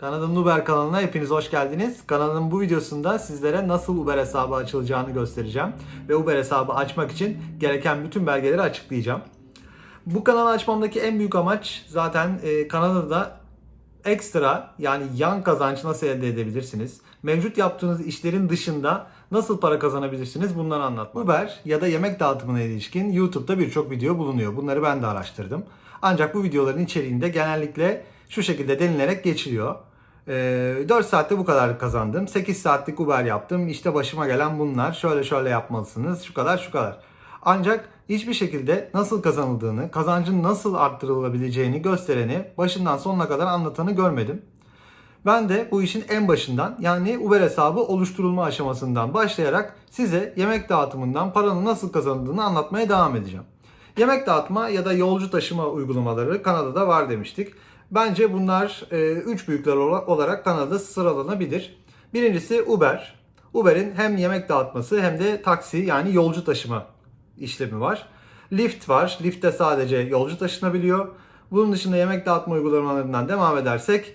Kanalın Uber kanalına hepiniz hoş geldiniz. Kanalın bu videosunda sizlere nasıl Uber hesabı açılacağını göstereceğim. Ve Uber hesabı açmak için gereken bütün belgeleri açıklayacağım. Bu kanalı açmamdaki en büyük amaç zaten e, Kanada'da ekstra yani yan kazanç nasıl elde edebilirsiniz? Mevcut yaptığınız işlerin dışında nasıl para kazanabilirsiniz bunları anlatmak. Uber ya da yemek dağıtımına ilişkin YouTube'da birçok video bulunuyor. Bunları ben de araştırdım. Ancak bu videoların içeriğinde genellikle şu şekilde denilerek geçiliyor. Ee, 4 saatte bu kadar kazandım. 8 saatlik Uber yaptım. İşte başıma gelen bunlar. Şöyle şöyle yapmalısınız. Şu kadar şu kadar. Ancak hiçbir şekilde nasıl kazanıldığını, kazancın nasıl arttırılabileceğini göstereni, başından sonuna kadar anlatanı görmedim. Ben de bu işin en başından yani Uber hesabı oluşturulma aşamasından başlayarak size yemek dağıtımından paranın nasıl kazanıldığını anlatmaya devam edeceğim. Yemek dağıtma ya da yolcu taşıma uygulamaları Kanada'da var demiştik. Bence bunlar 3 büyükler ola- olarak Kanada'da sıralanabilir. Birincisi Uber. Uber'in hem yemek dağıtması hem de taksi yani yolcu taşıma işlemi var. Lyft var. Lyft'te sadece yolcu taşınabiliyor. Bunun dışında yemek dağıtma uygulamalarından devam edersek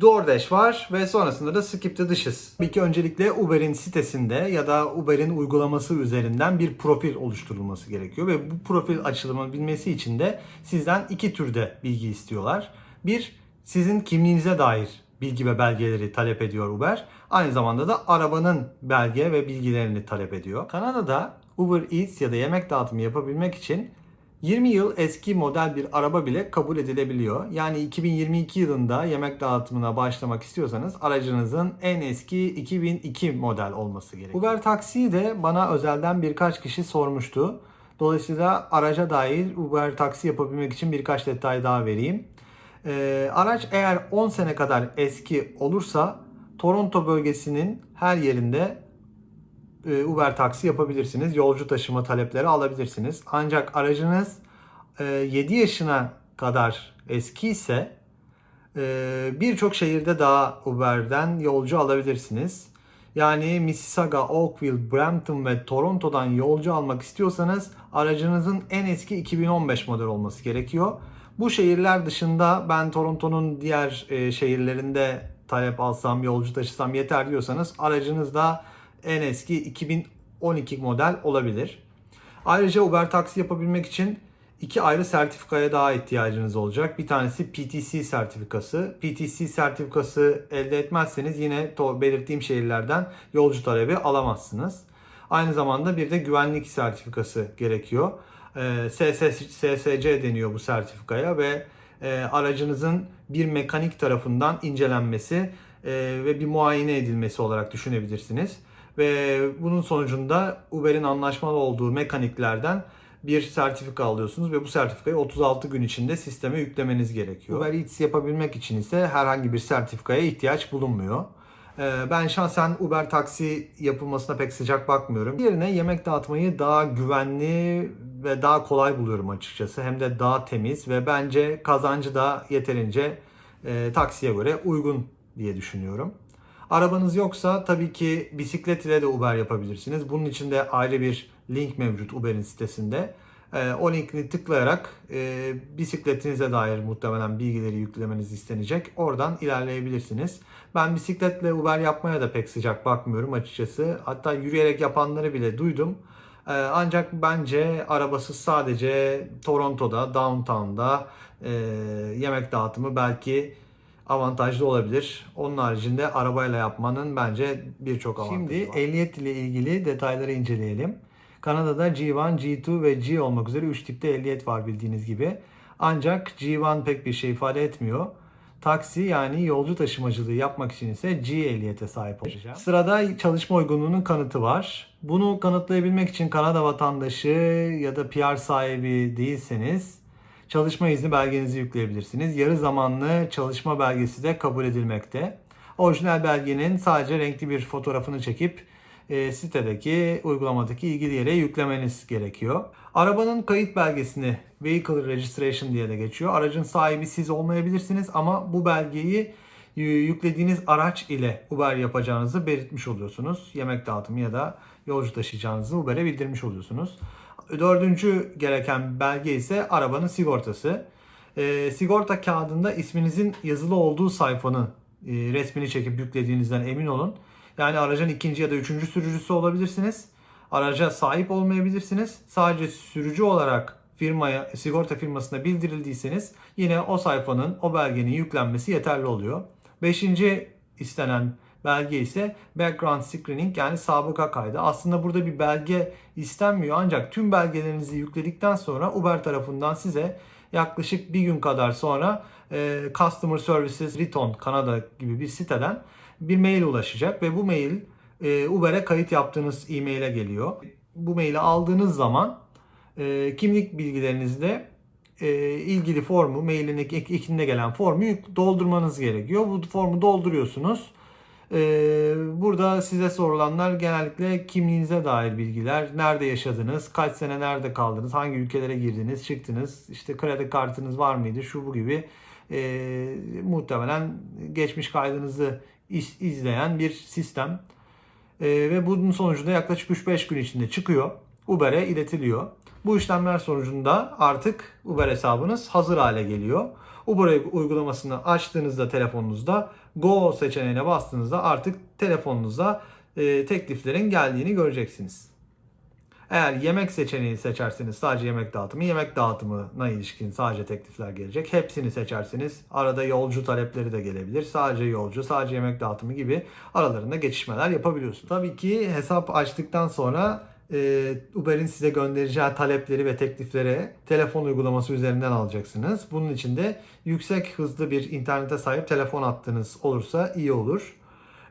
DoorDash var ve sonrasında da Skip the Dishes. Ki öncelikle Uber'in sitesinde ya da Uber'in uygulaması üzerinden bir profil oluşturulması gerekiyor ve bu profil açılabilmesi için de sizden iki türde bilgi istiyorlar. Bir, sizin kimliğinize dair bilgi ve belgeleri talep ediyor Uber. Aynı zamanda da arabanın belge ve bilgilerini talep ediyor. Kanada'da Uber Eats ya da yemek dağıtımı yapabilmek için 20 yıl eski model bir araba bile kabul edilebiliyor. Yani 2022 yılında yemek dağıtımına başlamak istiyorsanız aracınızın en eski 2002 model olması gerekiyor. Uber Taksi'yi de bana özelden birkaç kişi sormuştu. Dolayısıyla araca dair Uber Taksi yapabilmek için birkaç detay daha vereyim. Ee, araç eğer 10 sene kadar eski olursa Toronto bölgesinin her yerinde e, Uber taksi yapabilirsiniz. Yolcu taşıma talepleri alabilirsiniz. Ancak aracınız e, 7 yaşına kadar eski ise e, birçok şehirde daha Uber'den yolcu alabilirsiniz. Yani Mississauga, Oakville, Brampton ve Toronto'dan yolcu almak istiyorsanız aracınızın en eski 2015 model olması gerekiyor. Bu şehirler dışında ben Toronto'nun diğer e, şehirlerinde talep alsam, yolcu taşısam yeter diyorsanız aracınız da en eski 2012 model olabilir. Ayrıca Uber taksi yapabilmek için iki ayrı sertifikaya daha ihtiyacınız olacak. Bir tanesi PTC sertifikası. PTC sertifikası elde etmezseniz yine belirttiğim şehirlerden yolcu talebi alamazsınız. Aynı zamanda bir de güvenlik sertifikası gerekiyor. Ee, SS SSC deniyor bu sertifikaya ve e, aracınızın bir mekanik tarafından incelenmesi e, ve bir muayene edilmesi olarak düşünebilirsiniz. Ve bunun sonucunda Uber'in anlaşmalı olduğu mekaniklerden bir sertifika alıyorsunuz ve bu sertifikayı 36 gün içinde sisteme yüklemeniz gerekiyor. Uber Eats yapabilmek için ise herhangi bir sertifikaya ihtiyaç bulunmuyor. Ee, Ben şahsen Uber taksi yapılmasına pek sıcak bakmıyorum. Yerine yemek dağıtmayı daha güvenli ve daha kolay buluyorum açıkçası. Hem de daha temiz ve bence kazancı da yeterince e, taksiye göre uygun diye düşünüyorum. Arabanız yoksa tabii ki bisiklet ile de Uber yapabilirsiniz. Bunun için de ayrı bir link mevcut Uber'in sitesinde. Ee, o linki tıklayarak e, bisikletinize dair muhtemelen bilgileri yüklemeniz istenecek. Oradan ilerleyebilirsiniz. Ben bisikletle Uber yapmaya da pek sıcak bakmıyorum açıkçası. Hatta yürüyerek yapanları bile duydum. Ee, ancak bence arabasız sadece Toronto'da, downtown'da e, yemek dağıtımı belki avantajlı olabilir. Onun haricinde arabayla yapmanın bence birçok avantajı Şimdi var. ehliyet ile ilgili detayları inceleyelim. Kanada'da G1, G2 ve G olmak üzere 3 tipte ehliyet var bildiğiniz gibi. Ancak G1 pek bir şey ifade etmiyor. Taksi yani yolcu taşımacılığı yapmak için ise G ehliyete sahip olacağım. Sırada çalışma uygunluğunun kanıtı var. Bunu kanıtlayabilmek için Kanada vatandaşı ya da PR sahibi değilseniz çalışma izni belgenizi yükleyebilirsiniz. Yarı zamanlı çalışma belgesi de kabul edilmekte. Orijinal belgenin sadece renkli bir fotoğrafını çekip e, sitedeki uygulamadaki ilgili yere yüklemeniz gerekiyor. Arabanın kayıt belgesini Vehicle Registration diye de geçiyor. Aracın sahibi siz olmayabilirsiniz ama bu belgeyi y- yüklediğiniz araç ile Uber yapacağınızı belirtmiş oluyorsunuz. Yemek dağıtımı ya da yolcu taşıyacağınızı Uber'e bildirmiş oluyorsunuz. Dördüncü gereken belge ise arabanın sigortası. E, sigorta kağıdında isminizin yazılı olduğu sayfanın e, resmini çekip yüklediğinizden emin olun. Yani aracın ikinci ya da üçüncü sürücüsü olabilirsiniz. Araca sahip olmayabilirsiniz. Sadece sürücü olarak firmaya, sigorta firmasına bildirildiyseniz yine o sayfanın, o belgenin yüklenmesi yeterli oluyor. Beşinci istenen belge ise background screening yani sabıka kaydı. Aslında burada bir belge istenmiyor ancak tüm belgelerinizi yükledikten sonra Uber tarafından size yaklaşık bir gün kadar sonra e, Customer Services Return Kanada gibi bir siteden bir mail ulaşacak ve bu mail e, Uber'e kayıt yaptığınız e-mail'e geliyor. Bu maili aldığınız zaman e, kimlik bilgilerinizle e, ilgili formu, mailin ek- ek- ekinde gelen formu doldurmanız gerekiyor. Bu formu dolduruyorsunuz. E, burada size sorulanlar genellikle kimliğinize dair bilgiler, nerede yaşadınız, kaç sene nerede kaldınız, hangi ülkelere girdiniz, çıktınız, işte kredi kartınız var mıydı, şu bu gibi. E, muhtemelen geçmiş kaydınızı iz- izleyen bir sistem. E, ve bunun sonucunda yaklaşık 3-5 gün içinde çıkıyor. Uber'e iletiliyor. Bu işlemler sonucunda artık Uber hesabınız hazır hale geliyor. Uber uygulamasını açtığınızda telefonunuzda Go seçeneğine bastığınızda artık telefonunuza e, tekliflerin geldiğini göreceksiniz. Eğer yemek seçeneği seçerseniz sadece yemek dağıtımı, yemek dağıtımına ilişkin sadece teklifler gelecek. Hepsini seçerseniz arada yolcu talepleri de gelebilir. Sadece yolcu, sadece yemek dağıtımı gibi aralarında geçişmeler yapabiliyorsunuz. Tabii ki hesap açtıktan sonra e, Uber'in size göndereceği talepleri ve teklifleri telefon uygulaması üzerinden alacaksınız. Bunun için de yüksek hızlı bir internete sahip telefon hattınız olursa iyi olur.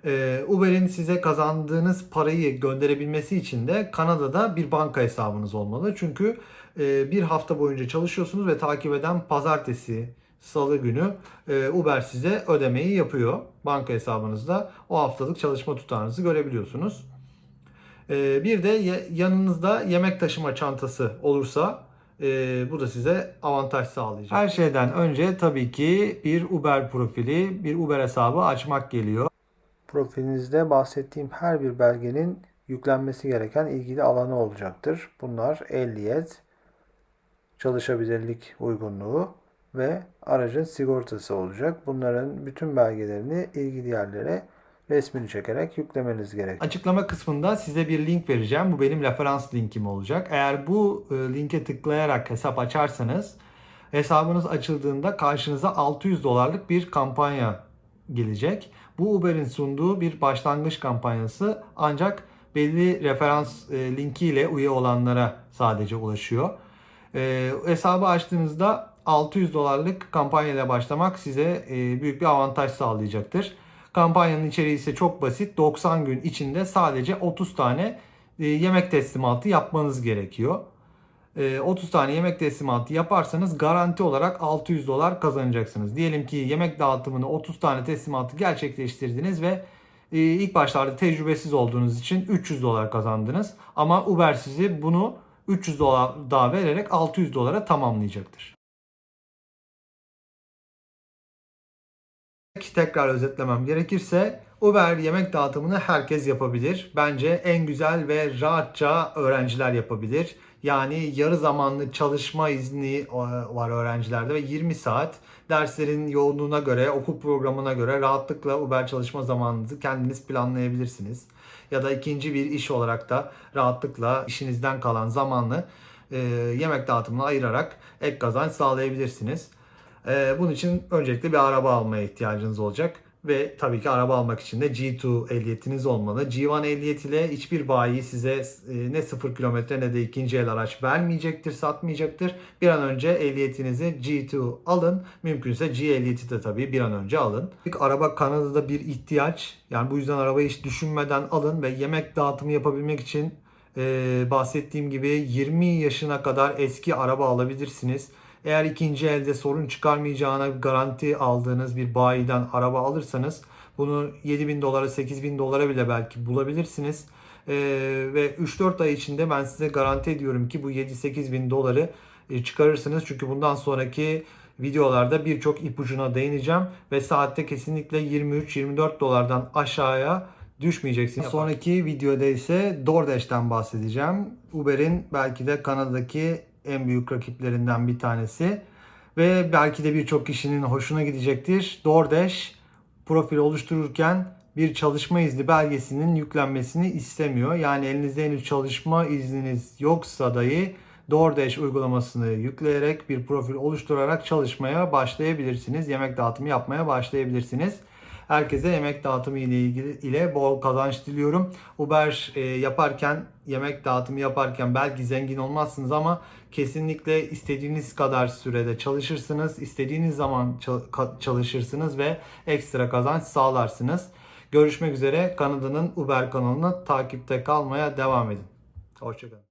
Ee, Uber'in size kazandığınız parayı gönderebilmesi için de Kanada'da bir banka hesabınız olmalı. Çünkü e, bir hafta boyunca çalışıyorsunuz ve takip eden pazartesi, salı günü e, Uber size ödemeyi yapıyor. Banka hesabınızda o haftalık çalışma tutarınızı görebiliyorsunuz. E, bir de yanınızda yemek taşıma çantası olursa e, bu da size avantaj sağlayacak. Her şeyden önce tabii ki bir Uber profili, bir Uber hesabı açmak geliyor. Profilinizde bahsettiğim her bir belgenin yüklenmesi gereken ilgili alanı olacaktır. Bunlar ehliyet, çalışabilirlik uygunluğu ve aracın sigortası olacak. Bunların bütün belgelerini ilgili yerlere resmini çekerek yüklemeniz gerekiyor. Açıklama kısmında size bir link vereceğim. Bu benim referans linkim olacak. Eğer bu e, linke tıklayarak hesap açarsanız hesabınız açıldığında karşınıza 600 dolarlık bir kampanya gelecek. Bu Uber'in sunduğu bir başlangıç kampanyası ancak belli referans e, linkiyle üye olanlara sadece ulaşıyor. E, hesabı açtığınızda 600 dolarlık kampanyayla başlamak size e, büyük bir avantaj sağlayacaktır. Kampanyanın içeriği ise çok basit. 90 gün içinde sadece 30 tane e, yemek teslimatı yapmanız gerekiyor. E, 30 tane yemek teslimatı yaparsanız garanti olarak 600 dolar kazanacaksınız. Diyelim ki yemek dağıtımını 30 tane teslimatı gerçekleştirdiniz ve e, ilk başlarda tecrübesiz olduğunuz için 300 dolar kazandınız. Ama Uber sizi bunu 300 dolar daha vererek 600 dolara tamamlayacaktır. Tekrar özetlemem gerekirse Uber yemek dağıtımını herkes yapabilir. Bence en güzel ve rahatça öğrenciler yapabilir. Yani yarı zamanlı çalışma izni e, var öğrencilerde ve 20 saat derslerin yoğunluğuna göre, okul programına göre rahatlıkla Uber çalışma zamanınızı kendiniz planlayabilirsiniz. Ya da ikinci bir iş olarak da rahatlıkla işinizden kalan zamanlı e, yemek dağıtımına ayırarak ek kazanç sağlayabilirsiniz. Ee, bunun için öncelikle bir araba almaya ihtiyacınız olacak. Ve tabii ki araba almak için de G2 ehliyetiniz olmalı. G1 ehliyet ile hiçbir bayi size e, ne 0 kilometre ne de ikinci el araç vermeyecektir, satmayacaktır. Bir an önce ehliyetinizi G2 alın. Mümkünse G ehliyeti de tabii bir an önce alın. Araba Kanada'da bir ihtiyaç. Yani bu yüzden arabayı hiç düşünmeden alın ve yemek dağıtımı yapabilmek için e, bahsettiğim gibi 20 yaşına kadar eski araba alabilirsiniz. Eğer ikinci elde sorun çıkarmayacağına garanti aldığınız bir bayiden araba alırsanız bunu 7000 dolara 8000 dolara bile belki bulabilirsiniz. Ee, ve 3-4 ay içinde ben size garanti ediyorum ki bu 7-8 bin doları e, çıkarırsınız. Çünkü bundan sonraki videolarda birçok ipucuna değineceğim ve saatte kesinlikle 23-24 dolardan aşağıya düşmeyeceksiniz. Sonraki videoda ise DoorDash'ten bahsedeceğim. Uber'in belki de Kanada'daki en büyük rakiplerinden bir tanesi ve belki de birçok kişinin hoşuna gidecektir. DoorDash profil oluştururken bir çalışma izni belgesinin yüklenmesini istemiyor. Yani elinizde henüz çalışma izniniz yoksa dahi DoorDash uygulamasını yükleyerek bir profil oluşturarak çalışmaya başlayabilirsiniz. Yemek dağıtımı yapmaya başlayabilirsiniz. Herkese yemek dağıtımı ile ilgili ile bol kazanç diliyorum. Uber e, yaparken yemek dağıtımı yaparken belki zengin olmazsınız ama kesinlikle istediğiniz kadar sürede çalışırsınız. istediğiniz zaman çalışırsınız ve ekstra kazanç sağlarsınız. Görüşmek üzere. Kanada'nın Uber kanalını takipte kalmaya devam edin. Hoşçakalın.